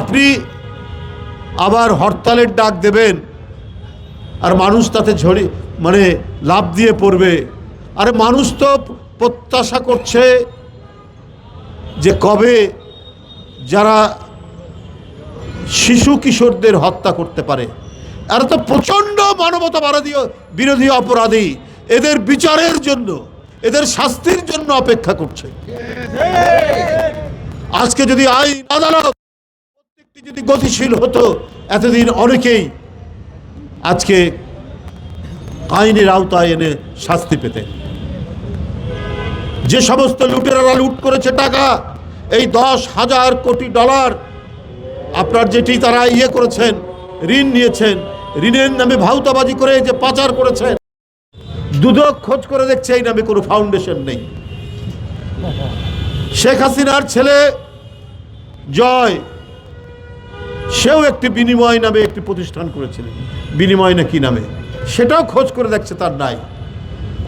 আপনি আবার হরতালের ডাক দেবেন আর মানুষ তাতে ঝড়ি মানে লাভ দিয়ে পড়বে। আরে মানুষ তো প্রত্যাশা করছে যে কবে যারা শিশু কিশোরদের হত্যা করতে পারে। এরা তো প্রচণ্ড মানবতা বিরোধী অপরাধী। এদের বিচারের জন্য, এদের শাস্তির জন্য অপেক্ষা করছে। আজকে যদি আইন আদালত যদি গতিশীল হতো, এতদিন অনেকেই আজকে আইনের আওতায় এনে শাস্তি পেতে যে সমস্ত লুটেরারা লুট করেছে টাকা, এই দশ হাজার কোটি ডলার আপনার যেটি তারা ইয়ে করেছেন, ঋণ নিয়েছেন, ঋণের নামে ভাউতাবাজি করে যে পাচার করেছেন, দুদক খোঁজ করে দেখছে এই নামে কোনো ফাউন্ডেশন নেই। শেখ হাসিনার ছেলে জয় সেও একটি বিনিময় নামে একটি প্রতিষ্ঠান করেছিলেন। বিনিময় না কি নামে? সেটাও খোঁজ করে দেখছে তার নাই।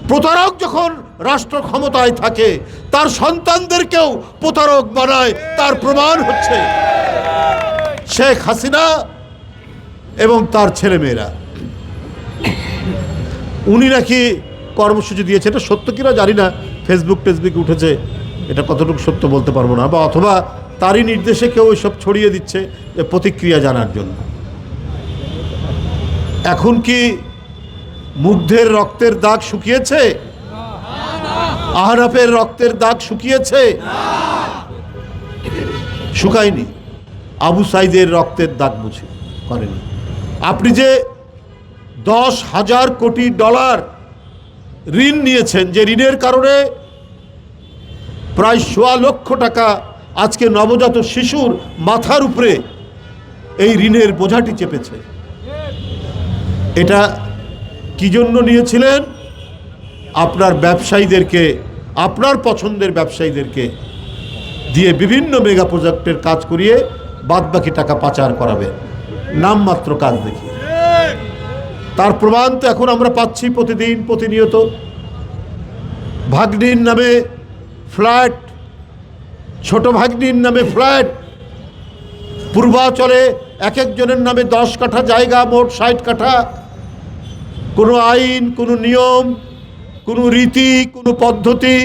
প্রতারক যখন রাষ্ট্র ক্ষমতায় থাকে, তার সন্তানদেরকেও প্রতারক বানায়, তার প্রমাণ হচ্ছে। শেখ হাসিনা এবং তার ছেলেমেয়েরা। উনি নাকি কর্মসূচি দিয়েছে, এটা সত্য কিনা জানি না। ফেসবুক টেসবুক উঠেছে, এটা কতটুকু সত্য বলতে পারব না, বা অথবা তারই নির্দেশে কেউ এসব ছড়িয়ে দিচ্ছে প্রতিক্রিয়া জানার জন্য। এখন কি মুগ্ধের রক্তের দাগ শুকিয়েছে? আহরাফের রক্তের দাগ শুকিয়েছে? শুকায়নি। আবু সাইদের রক্তের দাগ মুছে করেনি। আপনি যে দশ হাজার কোটি ডলার ঋণ নিয়েছেন, যে ঋণের কারণে প্রায় সোয়া লক্ষ টাকা আজকে নবজাত শিশুর মাথার উপরে এই ঋণের বোঝাটি চেপেছে। এটা কি জন্য নিয়েছিলেন? আপনার ব্যবসায়ীদেরকে, আপনার পছন্দের ব্যবসায়ীদেরকে দিয়ে বিভিন্ন মেগা প্রজেক্টের কাজ করিয়ে বাদবাকি টাকা পাচার করাবে। নামমাত্র কাজ দেখি। তার প্রমাণ তো এখন আমরা পাচ্ছি প্রতিদিন, প্রতিনিয়ত। ভাগ্নির নামে ফ্ল্যাট ছোট ভাগ্নির নামে ফ্ল্যাট। পূর্বাচলে এক একজনের নামে দশ কাঠা জায়গা, মোট ষাট কাঠা। কোনো আইন, কোনো নিয়ম, কোনো রীতি, কোনো পদ্ধতি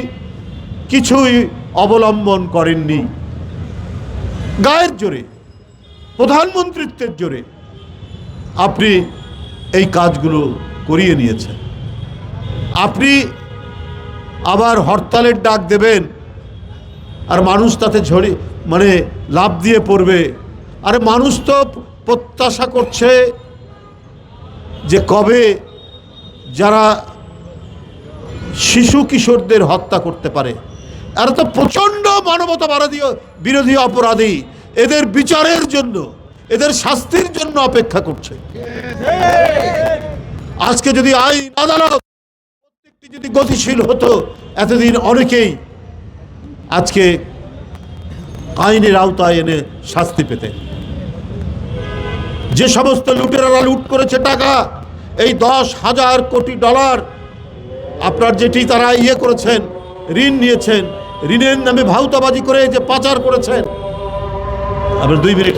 কিছুই অবলম্বন করেননি। গায়ের জোরে, প্রধানমন্ত্রিত্বের জোরে আপনি এই কাজগুলো করিয়ে নিয়েছেন। আপনি আবার হরতালের ডাক দেবেন। আর মানুষ তাতে ঝড়ি মানে লাভ দিয়ে পড়বে। আরে মানুষ তো প্রত্যাশা করছে যে কবে যারা শিশু কিশোরদের হত্যা করতে পারে। এরা তো প্রচণ্ড মানবতা বিরোধী বিরোধী অপরাধী। এদের বিচারের জন্য, এদের শাস্তির জন্য অপেক্ষা করছে। আজকে যদি আইন আদালত যদি গতিশীল হতো, এতদিন অনেকেই আজকে আইনের আওতায় এনে শাস্তি পেতে। যে সমস্ত লুটেরারা লুট করেছে টাকা, এই দশ হাজার কোটি ডলার আপনার যেটি তারা ইয়ে করেছেন, ঋণ নিয়েছেন, ঋণের নামে ভাউতাবাজি করে যে পাচার করেছেন। আপনার দুই মিনিট।